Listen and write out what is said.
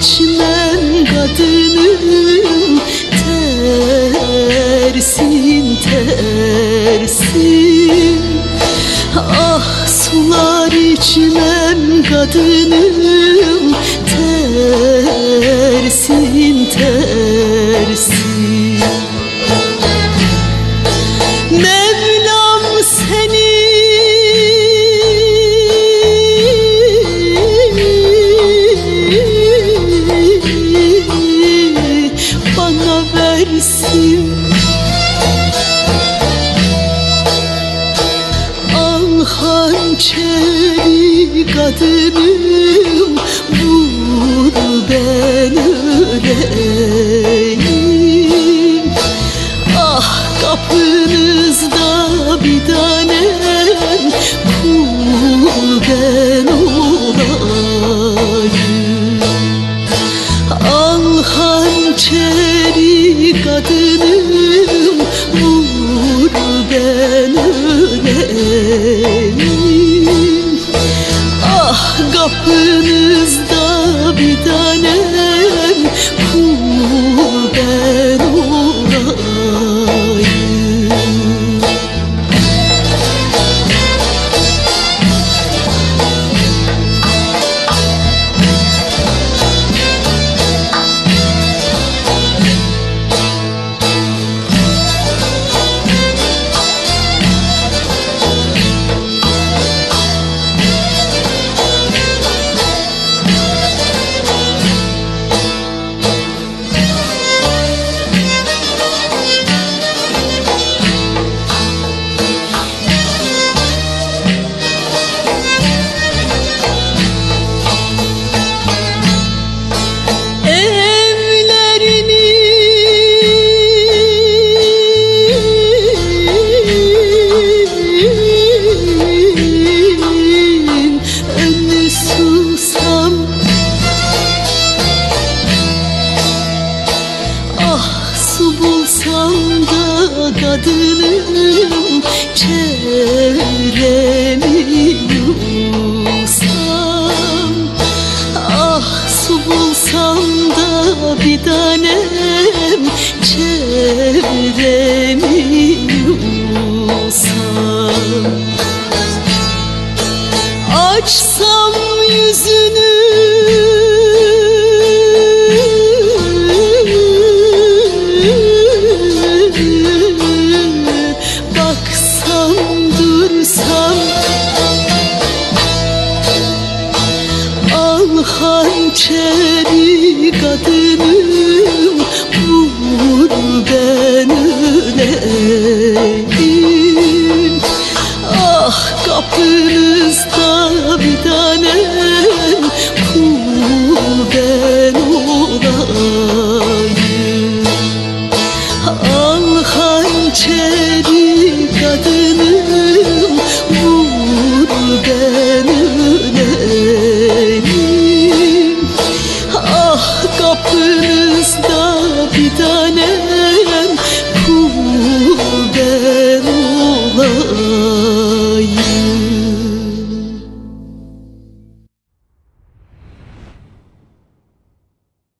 seçmen kadınım Tersin tersin. Ah sular içmem kadınım dersin Al hançeri kadınım Vur ben öleyim Ah kapınızda kadınım çevremi yusam Ah su bulsam da bir tanem çevremi yusam Açsam yüzünü 一个。olur